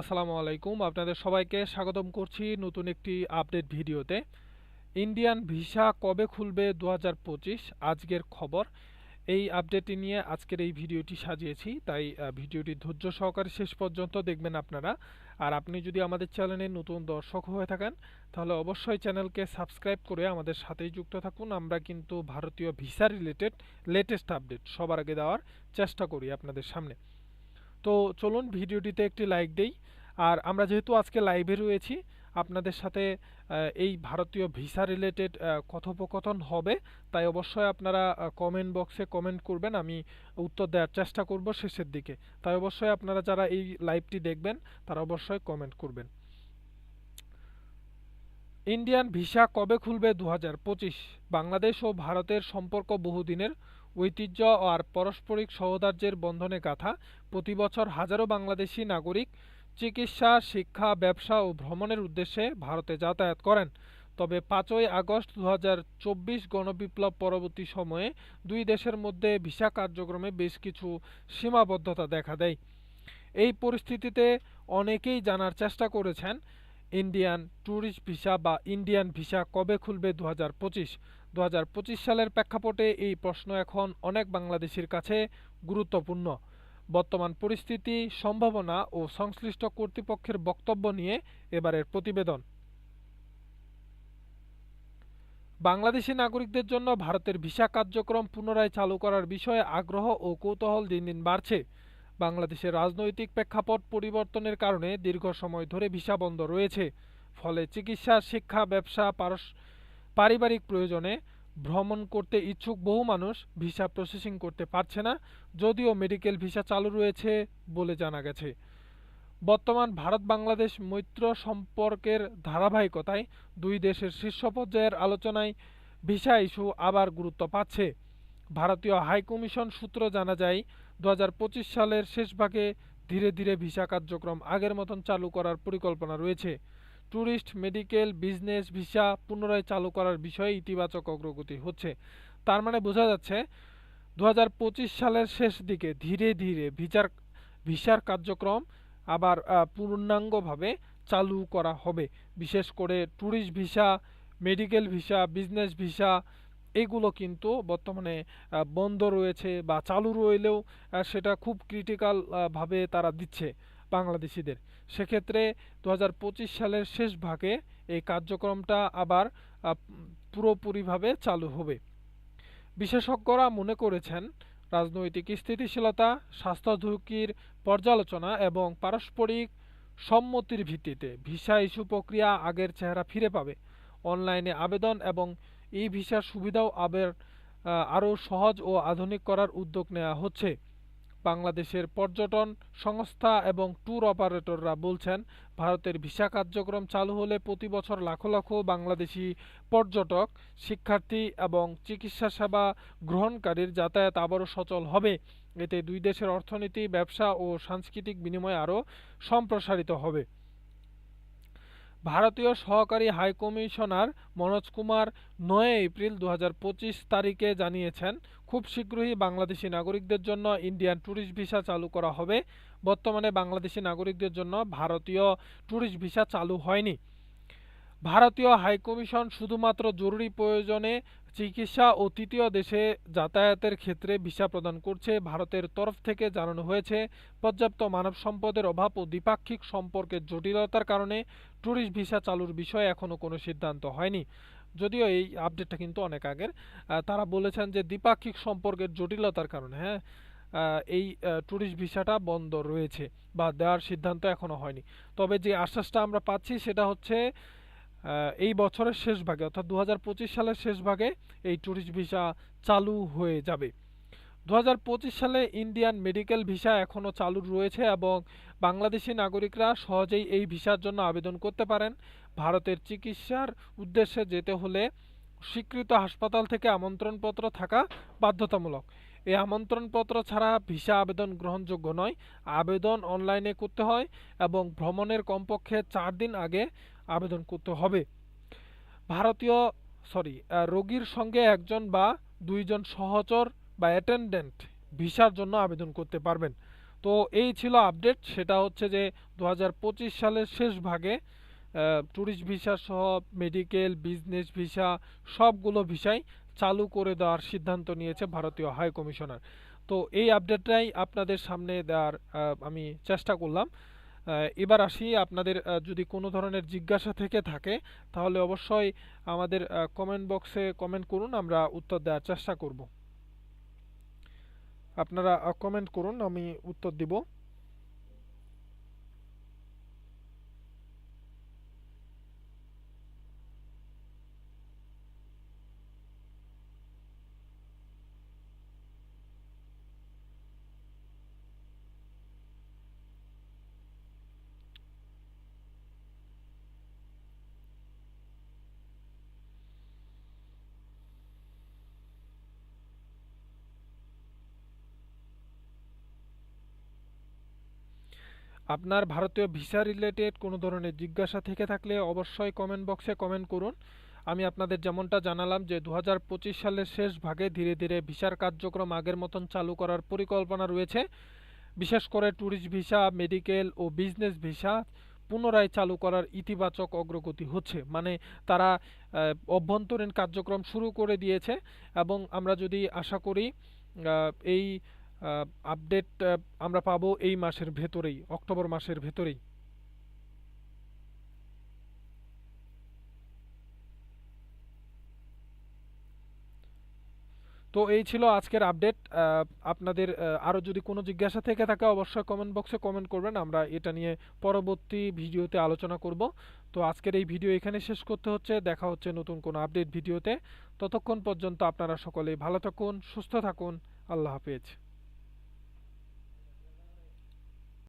আসসালামু আলাইকুম। আপনাদের সবাইকে স্বাগতম করছি নতুন একটি আপডেট ভিডিওতে। ইন্ডিয়ান ভিসা কবে খুলবে দু হাজার পঁচিশ? আজকের খবর। এই আপডেটটি নিয়ে আজকের এই ভিডিওটি সাজিয়েছি। তাই ভিডিওটি ধৈর্য সহকারে শেষ পর্যন্ত দেখবেন আপনারা। আর আপনি যদি আমাদের চ্যানেলে নতুন দর্শক হয়ে থাকেন, তাহলে অবশ্যই চ্যানেলকে সাবস্ক্রাইব করে আমাদের সাথেই যুক্ত থাকুন। আমরা কিন্তু ভারতীয় ভিসা রিলেটেড লেটেস্ট আপডেট সবার আগে দেওয়ার চেষ্টা করি আপনাদের সামনে। তো চলুন ভিডিওটিতে একটি লাইক দেই। আর আমরা যেহেতু আজকে লাইভে রয়েছি, আপনাদের সাথে এই ভারতীয় ভিসা রিলেটেড কথোপকথন হবে, তাই অবশ্যই আপনারা কমেন্ট বক্সে কমেন্ট করবেন, আমি উত্তর দেওয়ার চেষ্টা করব শেষের দিকে। তাই অবশ্যই আপনারা যারা এই লাইভটি দেখবেন, তারা অবশ্যই কমেন্ট করবেন। ইন্ডিয়ান ভিসা কবে খুলবে দু হাজার পঁচিশ? বাংলাদেশ ও ভারতের সম্পর্ক বহুদিনের। ঐতিহ্য আর পারস্পরিক সহোদর্যের বন্ধনে গাথা প্রতি বছর হাজারো বাংলাদেশি নাগরিক চিকিৎসা, শিক্ষা, ব্যবসা ও ভ্রমণের উদ্দেশ্যে ভারতে যাতায়াত করেন। তবে পাঁচই আগস্ট দু হাজার চব্বিশ গণবিপ্লব পরবর্তী সময়ে দুই দেশের মধ্যে ভিসা কার্যক্রমে বেশ কিছু সীমাবদ্ধতা দেখা দেয়। এই পরিস্থিতিতে অনেকেই জানার চেষ্টা করেছেন, ইন্ডিয়ান ট্যুরিস্ট ভিসা বা ইন্ডিয়ান ভিসা কবে খুলবে দু হাজার পঁচিশ? দু হাজার পঁচিশ সালের প্রেক্ষাপটে এই প্রশ্ন এখন অনেক বাংলাদেশির কাছে গুরুত্বপূর্ণ। বর্তমান পরিস্থিতি, সম্ভাবনা ও সংশ্লিষ্ট কর্তৃপক্ষের বক্তব্য নিয়ে এবারের প্রতিবেদন। বাংলাদেশি নাগরিকদের জন্য ভারতের ভিসা কার্যক্রম পুনরায় চালু করার বিষয়ে আগ্রহ ও কৌতূহল দিন দিন বাড়ছে। বাংলাদেশের রাজনৈতিক প্রেক্ষাপট পরিবর্তনের কারণে দীর্ঘ সময় ধরে ভিসা বন্ধ রয়েছে। ফলে চিকিৎসা, শিক্ষা, ব্যবসা, পারস পারিবারিক প্রয়োজনে ভ্রমণ করতে ইচ্ছুক বহু মানুষ ভিসা প্রসেসিং করতে পারছে না, যদিও মেডিকেল ভিসা চালু রয়েছে বলে জানা গেছে। বর্তমান ভারত বাংলাদেশ মৈত্র সম্পর্কের ধারাবাহিকতায় দুই দেশের শীর্ষ পর্যায়ের আলোচনায় ভিসা ইস্যু আবার গুরুত্ব পাচ্ছে। ভারতীয় হাইকমিশন সূত্র জানা যায় দু হাজার পঁচিশ সালের শেষভাগে ধীরে ধীরে ভিসা কার্যক্রম আগের মতন চালু করার পরিকল্পনা রয়েছে। ট্যুরিস্ট মেডিকেল, বিজনেস, ভিসা পুনরায় চালু করার বিষয়ে ইতিবাচক অগ্রগতি হচ্ছে। তার মানে বোঝা যাচ্ছে দু হাজার পঁচিশ সালের শেষ দিকে ধীরে ধীরে ভিসার ভিসার কার্যক্রম আবার পূর্ণাঙ্গভাবে চালু করা হবে। বিশেষ করে tourist visa, medical visa, business visa, এগুলো কিন্তু বর্তমানে বন্ধ রয়েছে বা চালু রইলেও সেটা খুব ক্রিটিক্যাল ভাবে তারা দিচ্ছে। বাংলাদেশিদের। সেক্ষেত্রে দু হাজার পঁচিশ সালের শেষ ভাগে এই কার্যক্রমটা আবার পুরোপুরিভাবে চালু হবে। বিশেষজ্ঞরা মনে করেছেন, রাজনৈতিক স্থিতিশীলতা, স্বাস্থ্য ঝুঁকির পর্যালোচনা এবং পারস্পরিক সম্মতির ভিত্তিতে ভিসা ইস্যু প্রক্রিয়া আগের চেহারা ফিরে পাবে। অনলাইনে আবেদন এবং ই ভিসার সুবিধাও আবার আরও সহজ ও আধুনিক করার উদ্যোগ নেওয়া হচ্ছে। বাংলাদেশের পর্যটন সংস্থা এবং ট্যুর অপারেটররা বলছেন, ভারতের ভিসা কার্যক্রম চালু হলে প্রতি বছর লাখো লাখো বাংলাদেশি পর্যটক, শিক্ষার্থী এবং চিকিৎসা সেবা গ্রহণকারীর যাতায়াত আবারও সচল হবে। এতে দুই দেশের অর্থনীতি, ব্যবসা ও সাংস্কৃতিক বিনিময় আরও সম্প্রসারিত হবে। ভারতীয় সহকারী হাইকমিশনার মনোজ কুমার নয় এপ্রিল দু হাজার পঁচিশ তারিখে জানিয়েছেন, খুব শীঘ্রই বাংলাদেশি নাগরিকদের জন্য ইন্ডিয়ান ট্যুরিস্ট ভিসা চালু করা হবে। বর্তমানে বাংলাদেশি নাগরিকদের জন্য ভারতীয় ট্যুরিস্ট ভিসা চালু হয়নি। ভারতীয় হাইকমিশন শুধুমাত্র জরুরি প্রয়োজনে চিকিৎসা ও তৃতীয় দেশে যাতায়াতের ক্ষেত্রে ভিসা প্রদান করছে। ভারতের তরফ থেকে জানানো হয়েছে, পর্যাপ্ত মানব সম্পদের অভাব ও দ্বিপাক্ষিক সম্পর্কের জটিলতার কারণে ট্যুরিস্ট ভিসা চালুর বিষয়ে এখনও কোনো সিদ্ধান্ত হয়নি। যদিও এই আপডেটটা কিন্তু অনেক আগের। তারা বলেছেন যে দ্বিপাক্ষিক সম্পর্কের জটিলতার কারণে হ্যাঁ এই ট্যুরিস্ট ভিসাটা বন্ধ রয়েছে বা দেওয়ার সিদ্ধান্ত এখনও হয়নি। তবে যে আশ্বাসটা আমরা পাচ্ছি সেটা হচ্ছে এই বছরের শেষ ভাগে, অর্থাৎ দু হাজার পঁচিশ সালের শেষ ভাগে এই ট্যুরিস্ট ভিসা চালু হয়ে যাবে। দু হাজার পঁচিশ সালে ইন্ডিয়ান মেডিকেল ভিসা এখনও চালু রয়েছে এবং বাংলাদেশি নাগরিকরা সহজেই এই ভিসার জন্য আবেদন করতে পারেন। ভারতের চিকিৎসার উদ্দেশ্যে যেতে হলে স্বীকৃত হাসপাতাল থেকে আমন্ত্রণপত্র থাকা বাধ্যতামূলক। এই আমন্ত্রণপত্র ছাড়া ভিসা আবেদন গ্রহণযোগ্য নয়। আবেদন অনলাইনে করতে হয় এবং ভ্রমণের কমপক্ষে চার দিন আগে আবেদন করতে হবে। ভারতীয় সরি রোগীর সঙ্গে একজন বা দুইজন সহচর বা অ্যাটেন্ডেন্ট ভিসার জন্য আবেদন করতে পারবেন। তো এই ছিল আপডেট সেটা হচ্ছে যে দু হাজার পঁচিশ সালের শেষ ভাগে ট্যুরিস্ট ভিসা সহ মেডিকেল বিজনেস ভিসা সবগুলো ভিসাই চালু করে দেওয়ার সিদ্ধান্ত নিয়েছে ভারতীয় হাই কমিশনার তো এই আপডেটটাই আপনাদের সামনে দেওয়ার আমি চেষ্টা করলাম। এবার আসি আপনাদের যদি কোনো ধরনের জিজ্ঞাসা থেকে থাকে, তাহলে অবশ্যই আমাদের কমেন্ট বক্সে কমেন্ট করুন, আমরা উত্তর দেওয়ার চেষ্টা করব। আপনারা কমেন্ট করুন, আমি উত্তর দিব। আপনার ভারতীয় ভিসা রিলেটেড কোনো ধরনের জিজ্ঞাসা থেকে থাকলে অবশ্যই কমেন্ট বক্সে কমেন্ট করুন। আমি আপনাদের যেমনটা জানালাম যে দু হাজার পঁচিশ সালের শেষ ভাগে ধীরে ধীরে ভিসার কার্যক্রম আগের মতন চালু করার পরিকল্পনা রয়েছে। বিশেষ করে ট্যুরিস্ট ভিসা মেডিকেল ও বিজনেস ভিসা পুনরায় চালু করার ইতিবাচক অগ্রগতি হচ্ছে। মানে তারা অভ্যন্তরীণ কার্যক্রম শুরু করে দিয়েছে এবং আমরা যদি আশা করি এই আপডেট আমরা পাবো এই মাসের ভেতরেই, অক্টোবর মাসের ভেতরেই। তো এই ছিল আজকের আপডেট আপনাদের আরও যদি কোনো জিজ্ঞাসা থেকে থাকে, অবশ্যই কমেন্ট বক্সে কমেন্ট করবেন। আমরা এটা নিয়ে পরবর্তী ভিডিওতে আলোচনা করব। তো আজকের এই ভিডিও এখানে শেষ করতে হচ্ছে। দেখা হচ্ছে নতুন কোনো আপডেট ভিডিওতে। ততক্ষণ পর্যন্ত আপনারা সকলেই ভালো থাকুন, সুস্থ থাকুন। আল্লাহ হাফেজ।